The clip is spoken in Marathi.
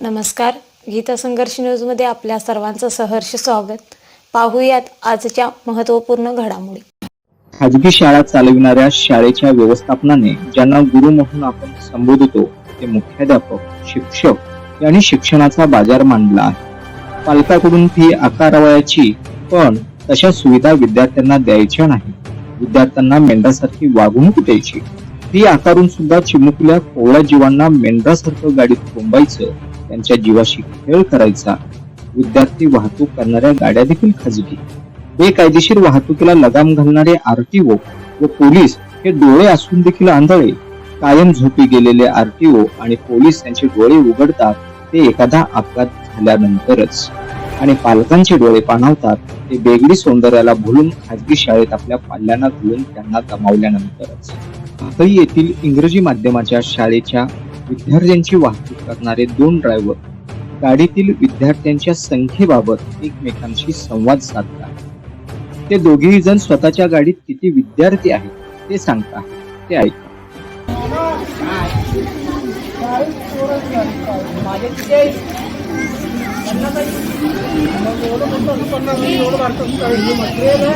नमस्कार. गीता संघर्ष न्यूजमध्ये आपल्या सर्वांचं सहर्ष स्वागत. पाहूयात आजच्या महत्त्वपूर्ण घडामोडी. खाजगी शाळा चालविणाऱ्या शाळेच्या व्यवस्थापनाने ज्यांना गुरु म्हणून आपण संबोधतो ते मुख्याध्यापक शिक्षक यांनी शिक्षणाचा बाजार मांडला आहे. पालकाकडून फी आकारावयाची पण तशा सुविधा विद्यार्थ्यांना द्यायच्या नाही. विद्यार्थ्यांना मेंढ्यासारखी वागणूक द्यायची. ती आकारून सुद्धा चिमुकल्या कोवळ्या जीवांना मेंढरासारखं गाडीत कोंबायचं त्यांच्या जीवाशी खेळ करायचा. विद्यार्थी वाहतूक करणाऱ्या गाड्या देखील खाजगी. बेकायदेशीर वाहतुकीला लगाम घालणारे आरटीओ व पोलीस हे डोळे असून देखील आंधळे. कायम झोपी गेलेले आरटीओ आणि पोलीस त्यांचे डोळे उघडतात ते एखादा अपघात झाल्यानंतरच. आणि पालकांचे डोळे पाणावतात ते वेगळी सौंदर्याला भुलून खाजगी शाळेत आपल्या पाल्यांना घालून त्यांना गमावल्यानंतरच. आताही येथील इंग्रजी माध्यमाच्या शाळेच्या विद्यार्थ्यांची वाहतूक करणारे दोन ड्रायव्हर गाडीतील विद्यार्थ्यांच्या संख्येबाबत एकमेकांशी संवाद साधतात. ते दोघेही जण स्वतःच्या गाडीत किती विद्यार्थी आहेत ते सांगतात ते ऐका. ಮಾಡ್ತಾರೆ